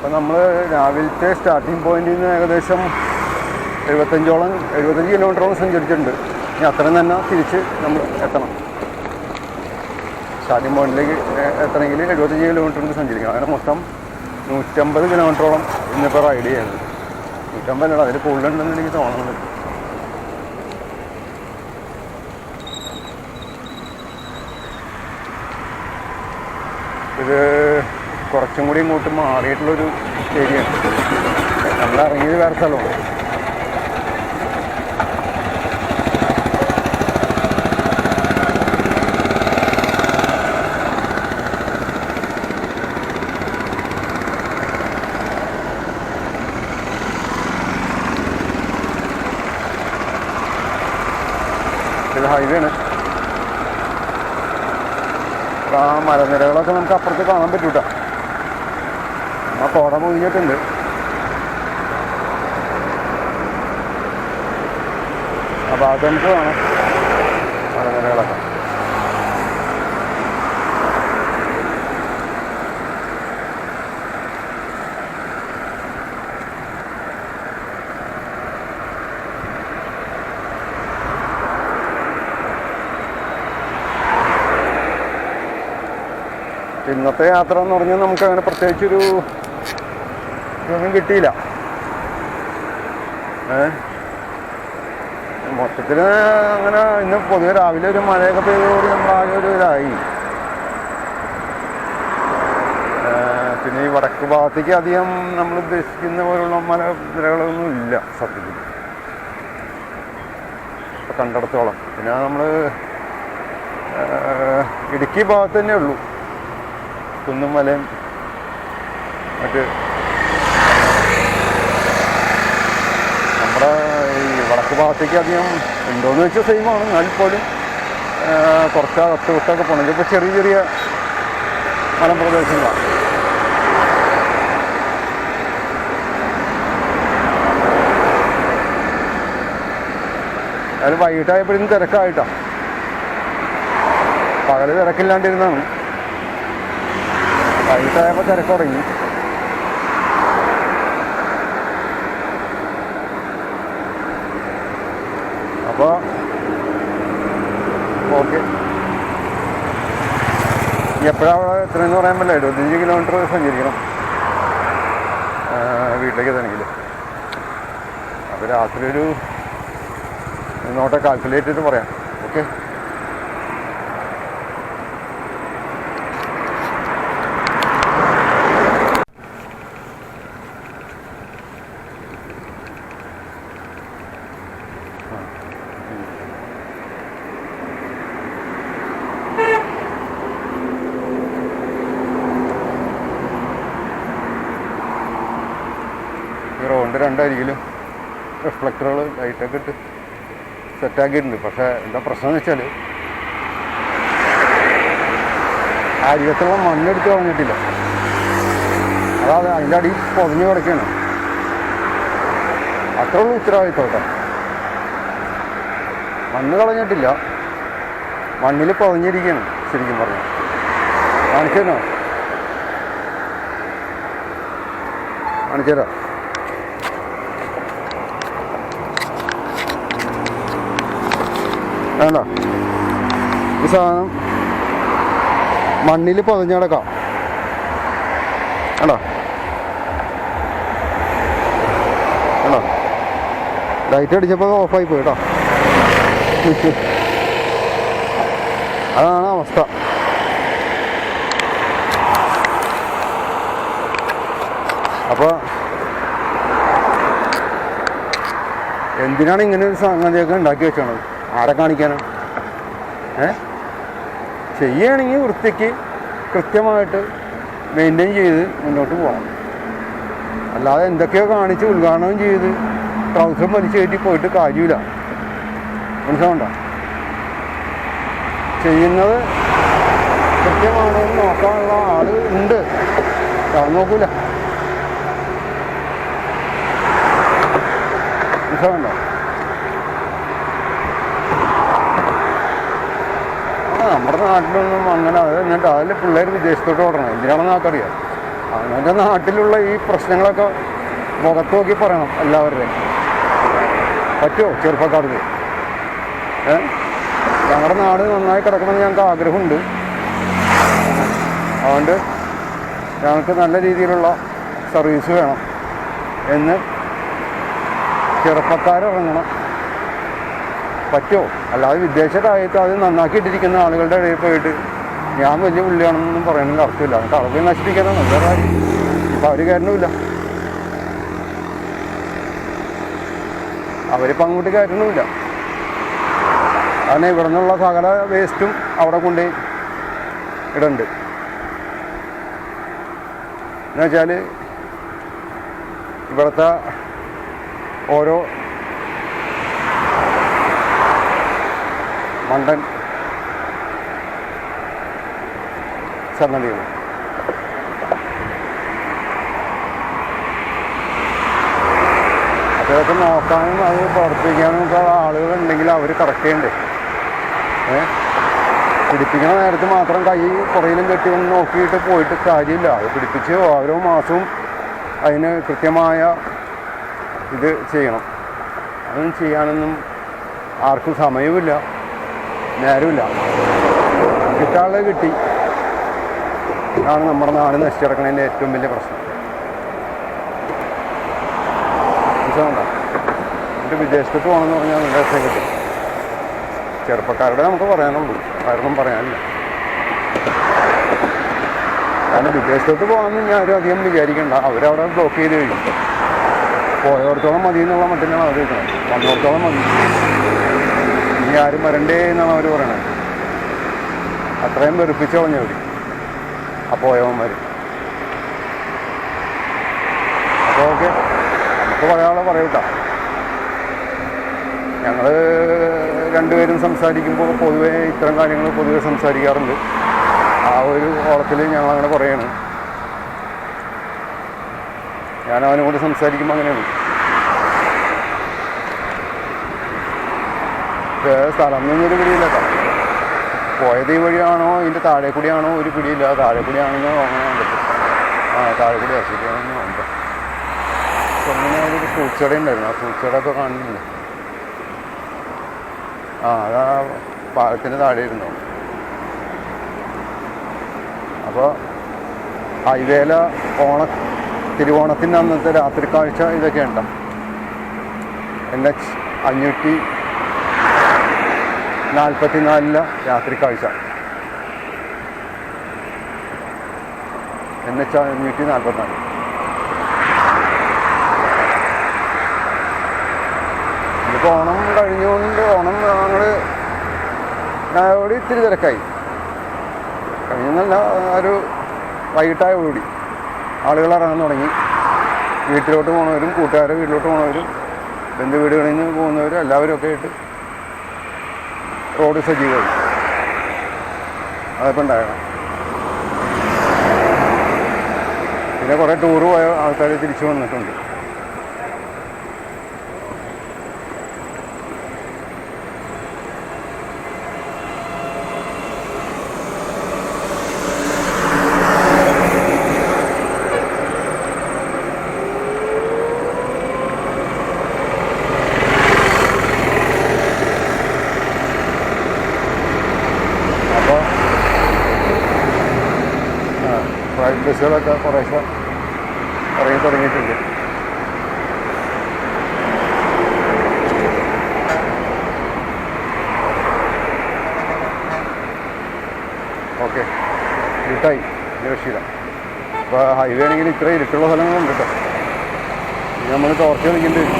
അപ്പം നമ്മൾ രാവിലത്തെ സ്റ്റാർട്ടിങ് പോയിന്റിൽ നിന്ന് ഏകദേശം എഴുപത്തഞ്ചോളം എഴുപത്തഞ്ച് കിലോമീറ്ററോളം സഞ്ചരിച്ചിട്ടുണ്ട്. ഇനി അത്രയും തന്നെ തിരിച്ച് നമ്മൾ എത്തണം. സ്റ്റാർട്ടിങ് പോയിന്റിലേക്ക് എത്തണമെങ്കിൽ എഴുപത്തഞ്ച് കിലോമീറ്റർ കൊണ്ട് സഞ്ചരിക്കണം. അങ്ങനെ മൊത്തം നൂറ്റമ്പത് കിലോമീറ്ററോളം ഇന്നിപ്പോൾ റൈഡ് ചെയ്യുന്നത്. നൂറ്റമ്പതല്ല അതിൽ കൂടുതലുണ്ടെന്ന് എനിക്ക് തോന്നുന്നത് ഇത് കുറച്ചും കൂടി ഇങ്ങോട്ട് മാറിയിട്ടുള്ളൊരു ഏരിയയാണ് നമ്മൾ ഇറങ്ങിയത് വേറെ സ്ഥലമാണ്. ഹൈവേ ആണ്. ആ മലനിരകളൊക്കെ നമുക്ക് അപ്പുറത്ത് കാണാൻ പറ്റൂട്ട. കോട മുഴിഞ്ഞിട്ടുണ്ട് അപ്പൊ നമുക്ക് കാണാം. മലനിരകളൊക്കെ ഇന്നത്തെ യാത്ര എന്ന് പറഞ്ഞാൽ നമുക്ക് അങ്ങനെ പ്രത്യേകിച്ചൊരു ഇതൊന്നും കിട്ടിയില്ല. ഏ? മൊത്തത്തിൽ അങ്ങനെ ഇന്ന് പൊതുവെ രാവിലെ ഒരു മഴയൊക്കെ പെയ്തോടി നമ്മളാകെ ഒരു ഇതായി. പിന്നെ ഈ വടക്ക് ഭാഗത്തേക്ക് അധികം നമ്മൾ ഉദ്ദേശിക്കുന്ന പോലുള്ള മല നിരകളൊന്നും ഇല്ല സത്യത്തിൽ. ഇപ്പം കണ്ടിടത്തോളം. പിന്നെ നമ്മൾ ഇടുക്കി ഭാഗത്ത് തന്നെ ഉള്ളൂ. കുന്നും മലയും മറ്റ് നമ്മുടെ ഈ വടക്ക് ഭാഗത്തേക്ക് അധികം ഉണ്ടോയെന്ന് വെച്ചാൽ സെയിമാണ് എന്നാൽ പോലും കുറച്ച് അകത്ത് വിട്ടൊക്കെ പോകണമെങ്കിൽ ഇപ്പോൾ ചെറിയ ചെറിയ മലമ്പ്രദേശങ്ങളാണ് അത് വൈകിട്ടായപ്പോഴും തിരക്കായിട്ടാണ് പകൽ തിരക്കില്ലാണ്ടിരുന്നാണ്. വൈകിട്ടായപ്പോൾ തിരക്ക് അപ്പോൾ ഓക്കെ. എപ്പോഴാണ് അവിടെ എത്രയെന്ന് പറയാൻ പറ്റില്ല. ഇരുപത്തിയഞ്ച് കിലോമീറ്റർ സഞ്ചരിക്കണം. വീട്ടിലേക്ക് എത്തണമെങ്കിൽ. അപ്പോൾ രാത്രി ഒരു നോട്ടെ കാൽക്കുലേറ്റ് ചെയ്തിട്ട് പറയാം. ഓക്കെ ഈ രണ്ടരികിലും റിഫ്ലക്ടറുകൾ ലൈറ്റൊക്കെ ഇട്ട് സെറ്റാക്കിയിട്ടുണ്ട് പക്ഷേ എന്താ പ്രശ്നം എന്ന് വെച്ചാൽ അരികത്തുള്ള മണ്ണെടുത്ത് കളഞ്ഞിട്ടില്ല. അതായത് അതിന്റെ അടി പൊതിഞ്ഞ് കിടക്കുകയാണ് അത്രേ ഉള്ളൂ ഉത്തരവാദിത്തോട്ടെ മണ്ണ് കളഞ്ഞിട്ടില്ല. മണ്ണിൽ പൊതിഞ്ഞിരിക്കുകയാണ് ശരിക്കും പറഞ്ഞു. കാണിച്ചു തരാം വേണ്ട ഈ സാധനം മണ്ണിൽ പൊതഞ്ഞടക്കാം വേണ്ട വേണ്ട ലൈറ്റ് അടിച്ചപ്പോൾ ഓഫായി പോയി കേട്ടോ. അതാണ് അവസ്ഥ. അപ്പോൾ എന്തിനാണ് ഇങ്ങനെ ഒരു സംഗതിയൊക്കെ ഉണ്ടാക്കി വെച്ചത് ആരെ കാണിക്കാനാണ് ഏ? ചെയ്യുകയാണെങ്കിൽ വൃത്തിക്ക് കൃത്യമായിട്ട് മെയിന്റെയിൻ ചെയ്ത് മുന്നോട്ട് പോകണം. അല്ലാതെ എന്തൊക്കെയോ കാണിച്ച് ഉദ്ഘാടനം ചെയ്ത് ട്രൗസർ വലിച്ചു കയറ്റി പോയിട്ട് കാര്യമില്ല. മനസ്സിലാവണ്ട? ചെയ്യുന്നത് കൃത്യമാണോ എന്ന് നോക്കാനുള്ള ആൾ ഉണ്ട്. അത് നോക്കൂല. മനസ്സിലാവണ്ട? നമ്മുടെ നാട്ടിലൊന്നും അങ്ങനെ അത് എന്നിട്ട് അതിൽ പിള്ളേർ വിദേശത്തോട്ട് ഓടണം. എന്തിനാണെന്ന് ആൾക്കറിയാം അങ്ങനത്തെ നാട്ടിലുള്ള ഈ പ്രശ്നങ്ങളൊക്കെ മുഖത്ത് നോക്കി പറയണം എല്ലാവരുടെയും. പറ്റുമോ ചെറുപ്പക്കാർക്ക്? ഞങ്ങളുടെ നാട് നന്നായി കിടക്കണമെന്ന് ഞങ്ങൾക്ക് ആഗ്രഹമുണ്ട്. അതുകൊണ്ട് ഞങ്ങൾക്ക് നല്ല രീതിയിലുള്ള സർവീസ് വേണം. എന്ന് ചെറുപ്പക്കാരിറങ്ങണം. പറ്റുമോ അല്ലാതെ വിദേശ രാജ്യത്ത് അത് നന്നാക്കിയിട്ടിരിക്കുന്ന ആളുകളുടെ ഇടയിൽ പോയിട്ട് ഞാൻ വലിയ പുള്ളിയാണെന്നൊന്നും പറയണമെങ്കിൽ അർത്ഥമില്ല. അറബി നശിപ്പിക്കാനോ നല്ല കാര്യം. ഇപ്പം അവർ കയറണമില്ല. അവരിപ്പോൾ അങ്ങോട്ട് കയറണമില്ല. കാരണം ഇവിടെ നിന്നുള്ള സകല വേസ്റ്റും അവിടെ കൊണ്ട് ഇടുന്നുണ്ട് എന്നുവെച്ചാൽ ഇവിടുത്തെ ഓരോ മണ്ടൻ സംഗതികൾ അദ്ദേഹത്തെ നോക്കാനും അത് പ്രവർത്തിക്കാനും ഒക്കെ ആളുകളുണ്ടെങ്കിൽ അവർ കറക്റ്റ് ചെയ്യണ്ടേ ഏ? പിടിപ്പിക്കണ നേരത്ത് മാത്രം കൈ പുറയിലും കെട്ടി ഒന്ന് നോക്കിയിട്ട് പോയിട്ട് കാര്യമില്ല. അത് പിടിപ്പിച്ച് ഓരോ മാസവും അതിന് കൃത്യമായ ഇത് ചെയ്യണം. അതൊന്നും ചെയ്യാനൊന്നും ആർക്കും സമയവുമില്ല. നേരമില്ല കിട്ടാനുള്ളത് കിട്ടി. ഇതാണ് നമ്മുടെ നാട് നശിച്ചിടക്കണതിന്റെ ഏറ്റവും വലിയ പ്രശ്നം. എന്നിട്ട് വിദേശത്ത് പോകണമെന്ന് പറഞ്ഞാൽ നല്ല രസം കിട്ടും. ചെറുപ്പക്കാരുടെ നമുക്ക് പറയാനുള്ളൂ. ആർക്കും പറയാനില്ല. കാരണം വിദേശത്തോട്ട് പോകാമെന്ന് ഞാൻ ആരും അധികം വിചാരിക്കണ്ട. അവരവിടെ ബ്ലോക്ക് ചെയ്ത് കഴിയും. പോയോടത്തോളം മതി എന്നുള്ള മട്ടിലാണ് അവർ വന്നോടത്തോളം മതി. ഇനി ആരും വരണ്ടേ എന്നാണ് അവർ പറയണത്. അത്രയും വെറുപ്പിച്ച് കളഞ്ഞവർ ആ പോയവന്മാർ അപ്പോൾ ഓക്കെ നമുക്ക് പറയാനുള്ള പറയൂട്ടാ. ഞങ്ങൾ രണ്ടുപേരും സംസാരിക്കുമ്പോൾ പൊതുവേ ഇത്തരം കാര്യങ്ങൾ പൊതുവെ സംസാരിക്കാറുണ്ട്. ആ ഒരു ഓളത്തിൽ ഞങ്ങളങ്ങനെ പറയാണ്. ഞാൻ അവനെ സംസാരിക്കുമ്പോൾ അങ്ങനെയാണ്. ഇത് സ്ഥലം നിന്നൊരു പിടിയില്ല കേട്ടോ. പോയത് ഈ വഴിയാണോ ഇതിന്റെ താഴെ കൂടിയാണോ ഒരു പിടിയില്ല. താഴെ കൂടിയാണെന്ന് അങ്ങനെ പറ്റും ആ താഴെ കൂടി ശരിയാണെന്ന് ഉണ്ട് അങ്ങനെ ഒരു ഫ്രൂട്ട്സ് ഉണ്ടായിരുന്നു. ആ ഫ്രൂട്ട്സ് ഒക്കെ കാണുന്നില്ല ആ അതാ പാലത്തിന് താഴെ ഇരുന്നു. അപ്പോൾ ഹൈവേല ഓണ തിരുവോണത്തിന്റെ അന്നത്തെ രാത്രി കാഴ്ച ഇതൊക്കെ ഉണ്ടോ എൻ എച്ച് അഞ്ഞൂറ്റി നാൽപ്പത്തിനാലിലെ രാത്രി കാഴ്ച. എൻ എച്ച് അഞ്ഞൂറ്റി നാൽപ്പത്തിനാല്. ഇപ്പോൾ ഓണം കഴിഞ്ഞുകൊണ്ട് ഓണം ഞങ്ങൾ ഞായോട് ഇത്തിരി തിരക്കായി. കഴിഞ്ഞെന്നല്ല ഒരു വൈകിട്ടായോടുകൂടി. ആളുകൾ ഇറങ്ങാൻ തുടങ്ങി. വീട്ടിലോട്ട് പോണവരും കൂട്ടുകാരെ വീട്ടിലോട്ട് പോണവരും ബന്ധു വീടുകളിൽ നിന്ന് പോകുന്നവരും എല്ലാവരും ഒക്കെ ആയിട്ട് റോഡ് സജീവമായി. അതൊക്കെ ഉണ്ടാകണം. പിന്നെ കുറേ ടൂർ പോയ ആൾക്കാർ തിരിച്ചു വന്നിട്ടുണ്ട് അപ്പോൾ പ്രൈവറ്റ് ബസ്സുകളൊക്കെ കുറേശ്ശെ ഇറങ്ങി തുടങ്ങിയിട്ടുണ്ട്. ഓക്കെ. ഇരുട്ടായി രക്ഷിത അപ്പോൾ ഹൈവേ ആണെങ്കിൽ ഇത്രയും ഇരുട്ടുള്ള സ്ഥലങ്ങളുണ്ട് കേട്ടോ. നമ്മൾ ടോർച്ച് കളിക്കേണ്ടി വരും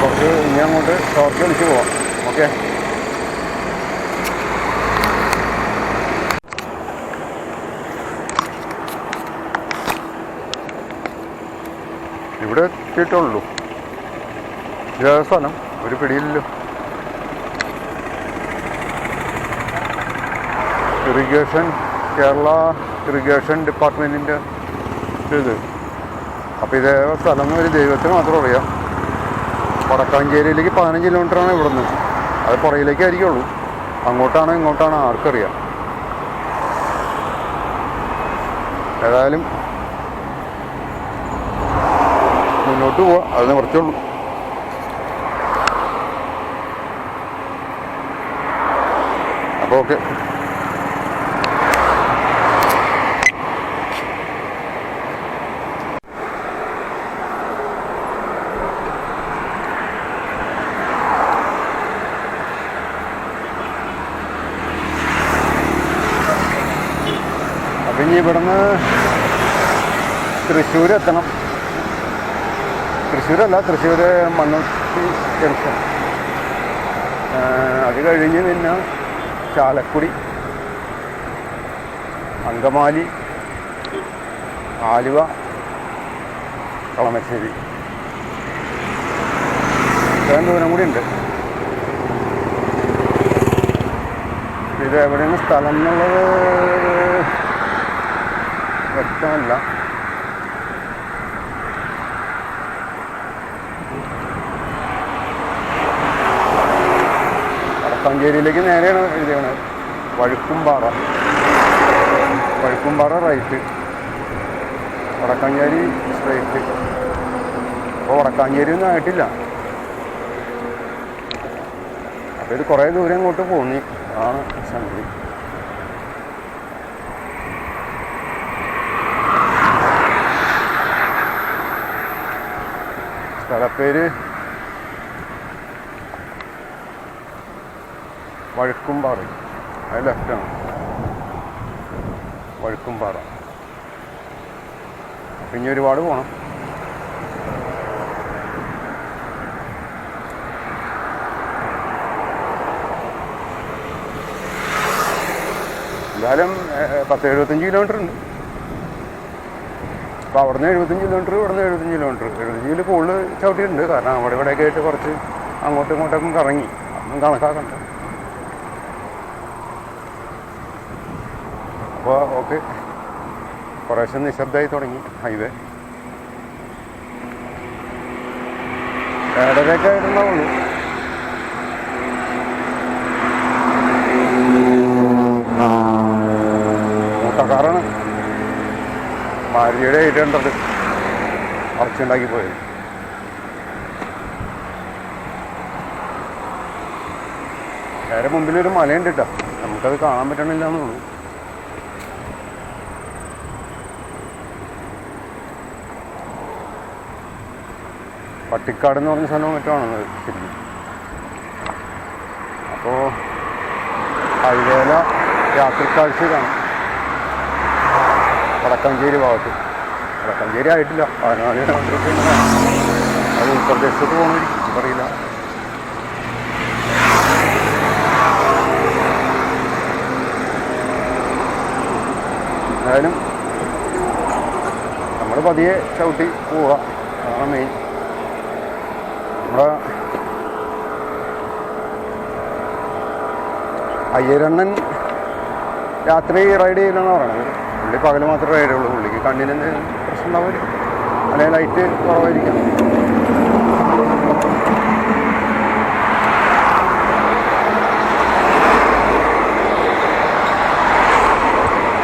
കുറച്ച് ഇനി അങ്ങോട്ട് ടോർച്ച് കളിച്ച് പോവാം ഓക്കെ. ഇവിടെ എത്തിയിട്ടുള്ളൂ. ഇതാ സ്ഥലം ഒരു പിടിയില്ലല്ലോ. ഇറിഗേഷൻ കേരള ഇറിഗേഷൻ ഡിപ്പാർട്ട്മെന്റിന്റെ ഇത്. അപ്പോൾ ഇതേ സ്ഥലം ഒരു ദൈവത്തിന് മാത്രം അറിയാം വടക്കാഞ്ചേരിയിലേക്ക് പതിനഞ്ച് കിലോമീറ്ററാണ് ഇവിടുന്ന്. അത് പുറയിലേക്കായിരിക്കുള്ളൂ അങ്ങോട്ടാണോ ഇങ്ങോട്ടാണോ ആർക്കറിയാം. ഏതായാലും മുന്നോട്ട് പോവാം. അത് നിവർത്തിയുള്ളൂ അപ്പോൾ ഓക്കെ. അപ്പം ഇനി ഇവിടുന്ന് തൃശ്ശൂർ എത്തണം തൃശ്ശൂരല്ല തൃശ്ശൂർ മണ്ണുത്തി ജംഗ്ഷൻ. അത് കഴിഞ്ഞ് പിന്നെ ചാലക്കുടി അങ്കമാലി ആലുവ കളമശ്ശേരി. ഇത്രയും ദൂരം കൂടി ഉണ്ട്. ഇത് എവിടെയാണ് സ്ഥലം എന്നുള്ളത്? വ്യക്തമല്ല വടക്കാഞ്ചേരിയിലേക്ക് നേരെയാണ് എഴുതിയാണ് വഴുക്കുംപാറ. വഴുക്കുംപാറ റൈറ്റ്. വടക്കാഞ്ചേരി സ്ട്രൈറ്റ്. അപ്പോൾ വടക്കാഞ്ചേരി ഒന്നും ആയിട്ടില്ല. അപ്പോൾ ഇത് കുറേ ദൂരം ഇങ്ങോട്ട് പോന്നി. ആ സംഗതി. സ്ഥലപ്പേര് വഴുക്കുംപാറ. അത് ലെഫ്റ്റാണ് വഴുക്കുംപാറ. പിന്നെ ഒരുപാട് പോകണം എന്തായാലും പത്ത് എഴുപത്തഞ്ച് കിലോമീറ്റർ ഉണ്ട്. അപ്പോൾ അവിടുന്ന് എഴുപത്തഞ്ച് കിലോമീറ്റർ ഇവിടുന്ന് എഴുപത്തഞ്ച് കിലോമീറ്റർ എഴുപത്തഞ്ചിൽ കൂടുതൽ ചവിട്ടിയിട്ടുണ്ട്. കാരണം അവിടെ ഇവിടെയൊക്കെ ആയിട്ട് കുറച്ച് അങ്ങോട്ടും ഇങ്ങോട്ടൊക്കെ കറങ്ങി അതൊന്നും കണക്കാക്കണ്ട. അപ്പോൾ ഓക്കെ കുറേശ്ശെ നിശബ്ദമായി തുടങ്ങി ഹൈവേ. ഏഴരയൊക്കെ ആയിട്ടുണ്ടാവുള്ളൂ മൂട്ടക്കാറാണ് മാരുതിയുടെ എയ്റ്റ് ഹൺഡ്രഡ് അറച്ചുണ്ടാക്കി പോയത്. നേരെ മുമ്പിലൊരു മലയുണ്ട് കേട്ടോ. നമുക്കത് കാണാൻ പറ്റണില്ല എന്ന് തോന്നുന്നു. പട്ടിക്കാട് എന്ന് പറഞ്ഞ സ്ഥലം മറ്റോ ആണെന്ന് ശരിക്കും? അപ്പോൾ ഹൈവേല രാത്രി കാഴ്ച കാണും. വടക്കാഞ്ചേരി ഭാഗത്ത്. വടക്കഞ്ചേരി ആയിട്ടില്ല. അത് ഉൾപ്രദേശത്ത് പോകണമായിരിക്കും അറിയില്ല. എന്തായാലും നമ്മൾ പതിയെ ചവിട്ടി പോവുക. അതാണ് മെയിൻ നമ്മുടെ അയ്യരണ്ണൻ രാത്രി റൈഡ് ചെയ്യില്ലെന്നാണ് പറയണത്. പുള്ളി പകൽ മാത്രമേ വരുള്ളൂ പുള്ളിക്ക് കണ്ണിന് പ്രശ്നം ഉണ്ടാവില്ല. അല്ലെങ്കിൽ ലൈറ്റ് കുറവായിരിക്കാം.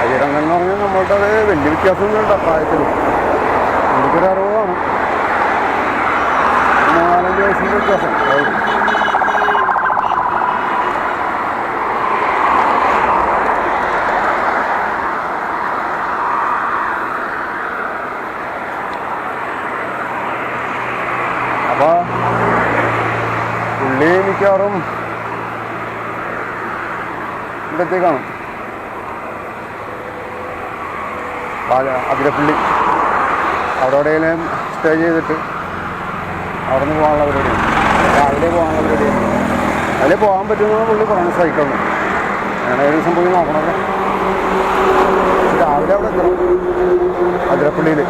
അജിരംഗം എന്ന് പറഞ്ഞാൽ നമ്മളുടെ അത് വലിയ വ്യത്യാസമൊന്നും പ്രായത്തിൽ എനിക്കൊരു അറുപതാണ് നാലഞ്ച് വയസ്സിന്റെ വ്യത്യാസം. അപ്പോൾ പുള്ളി മിക്കവാറും ഇവിടത്തേക്ക് കാണും അതിരപ്പള്ളി അവിടെ സ്റ്റേ ചെയ്തിട്ട് അവിടെ നിന്ന് പോകാനുള്ള രാവിലെ പോകാനുള്ള പരിപാടിയാണ്. അതിൽ പോകാൻ പറ്റുന്ന പുള്ളി പറഞ്ഞു സൈക്കിളിന് അങ്ങനെ ഒരു ദിവസം പോയി നോക്കണമല്ലോ രാവിലെ അവിടെ എത്തണം. അതിരപ്പള്ളിയിൽ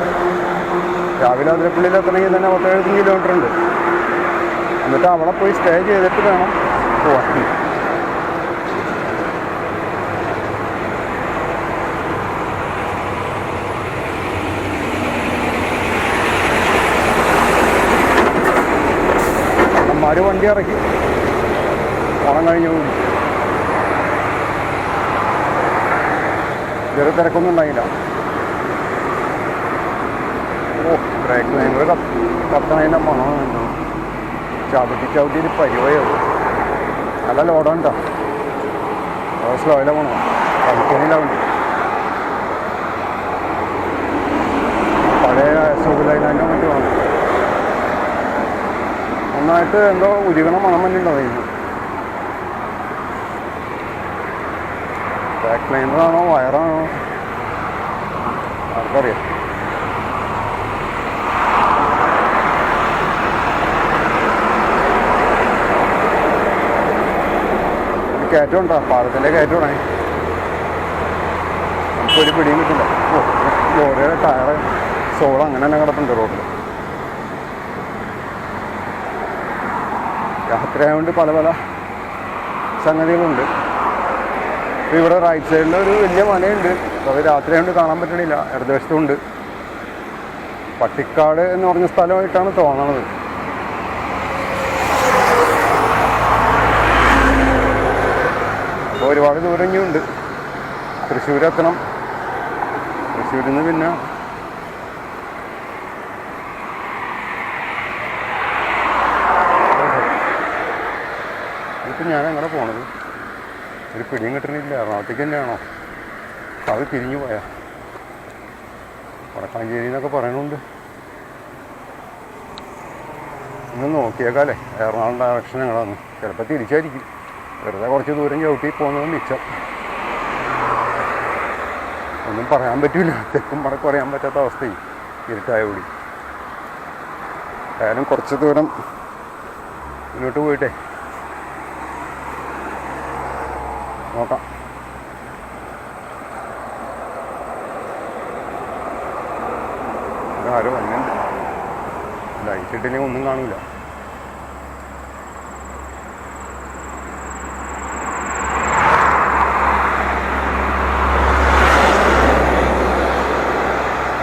രാവിലെ അതിരപ്പള്ളിയിൽ എത്തണമെങ്കിൽ തന്നെ പത്തെഴുപത്തഞ്ച് കിലോമീറ്റർ ഉണ്ട്. എന്നിട്ട് അവിടെ പോയി സ്റ്റേ ചെയ്തിട്ട് വേണം പോവാൻ. അമ്മമാർ വണ്ടി ഇറക്കി. ഓണം കഴിഞ്ഞു. ചെറിയ തിരക്കൊന്നും ഉണ്ടായില്ല. ഓ ബ്രേക്ക് ലൈനർ കത്തണതിന്റെ മണം ഉണ്ടോ ചവിട്ടി ചവിട്ടി ഒരു പരിവയത് നല്ല ലോഡുണ്ടോ സ്ലോയിലെ പോണോ കളിക്കുന്നില്ല വണ്ടി പഴയ സുഖലൈനാന്റെ മറ്റു വേണം നന്നായിട്ട് എന്തോ ഉരുകണ മണം വന്നിട്ടുണ്ടോ ഉണ്ടോ അതിന് ബാക്ക് ലൈനറാണോ വയറാണോ ആർക്കറിയാം കയറ്റം ഉണ്ടോ പാലത്തിന്റെ കയറ്റമാണേ നമുക്കൊരു പിടിയും കിട്ടില്ല. ലോറിയുടെ ടയർ സോൾ അങ്ങനെ തന്നെ കിടപ്പുണ്ട് റോഡിൽ യാത്രയായതുകൊണ്ട് പല പല സംഗതികളുണ്ട്. ഇപ്പോൾ ഇവിടെ റൈറ്റ് സൈഡിൽ ഒരു വലിയ മലയുണ്ട് അത് രാത്രി കൊണ്ട് കാണാൻ പറ്റണില്ല. ഇടതുവശത്തുണ്ട് പട്ടിക്കാട് എന്ന് പറഞ്ഞ സ്ഥലമായിട്ടാണ് തോന്നണത്. ഒരുപാട് ദൂരം ഇനിയുണ്ട് തൃശ്ശൂരെത്തണം. തൃശ്ശൂരിൽ നിന്ന് പിന്നെ ഇപ്പം ഞാൻ എങ്ങനെ പോണത്? ഒരു പിടിയും കിട്ടണില്ല. എറണാകുളത്തേക്ക് തന്നെയാണോ? അത് തിരിഞ്ഞു പോയാ. വടക്കാഞ്ചേരി എന്നൊക്കെ പറയണുണ്ട്. ഇന്ന് നോക്കിയേക്കാലേ. എറണാകുളം ഡയറക്ഷൻ ഞങ്ങളാണ് ചിലപ്പോൾ തിരിച്ചായിരിക്കും. വെറുതെ കുറച്ച് ദൂരം ചവിട്ടി പോകുന്നത് മിച്ചം. ഒന്നും പറയാൻ പറ്റില്ല തെക്കും പറ പറയാൻ പറ്റാത്ത അവസ്ഥയും ഇരുട്ടായ കൂടി. ഏതായാലും കുറച്ച് ദൂരം മുന്നോട്ട് പോയിട്ടെ. നോക്കാം. ആരോ വന്നിട്ടുണ്ട്. ലൈറ്റ് ഇട്ടില്ലെങ്കിൽ ഒന്നും കാണൂല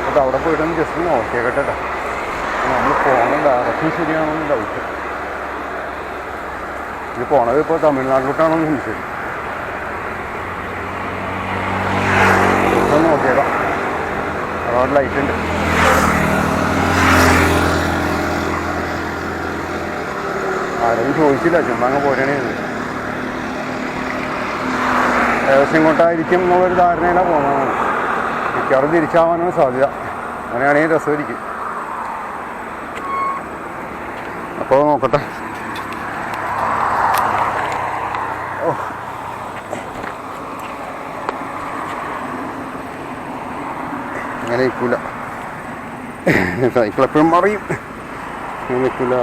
അപ്പോൾ അവിടെ പോയിട്ടൊന്ന് ജസ്റ്റ് നോക്കിയേക്കട്ടെ നമ്മൾ പോകണ ഡയറക്ഷൻ ശരിയാണെന്ന് ഡൗട്ട് ഇത് പോണത് ഇപ്പോൾ തമിഴ്നാട്ടിലോട്ടാണെന്ന് ചോദിച്ചത് ഒന്ന് നോക്കിയേക്കാം റോഡ് ലൈറ്റ് ഉണ്ട്. ആരും ചോദിച്ചില്ല ചുമ്മാ അങ്ങ് പോരണേ ഏകദേശം ഇങ്ങോട്ടായിരിക്കും എന്നുള്ളൊരു ധാരണയിലാണ് പോകുന്നത് മിക്കവാറും തിരിച്ചാവാനാണ് സാധ്യത. അങ്ങനെയാണെങ്കിൽ രസമായിരിക്കും. അപ്പോൾ നോക്കട്ടെ. അങ്ങനെ നിൽക്കില്ല സൈക്കിൾ എപ്പോഴും മറിയും നിൽക്കില്ല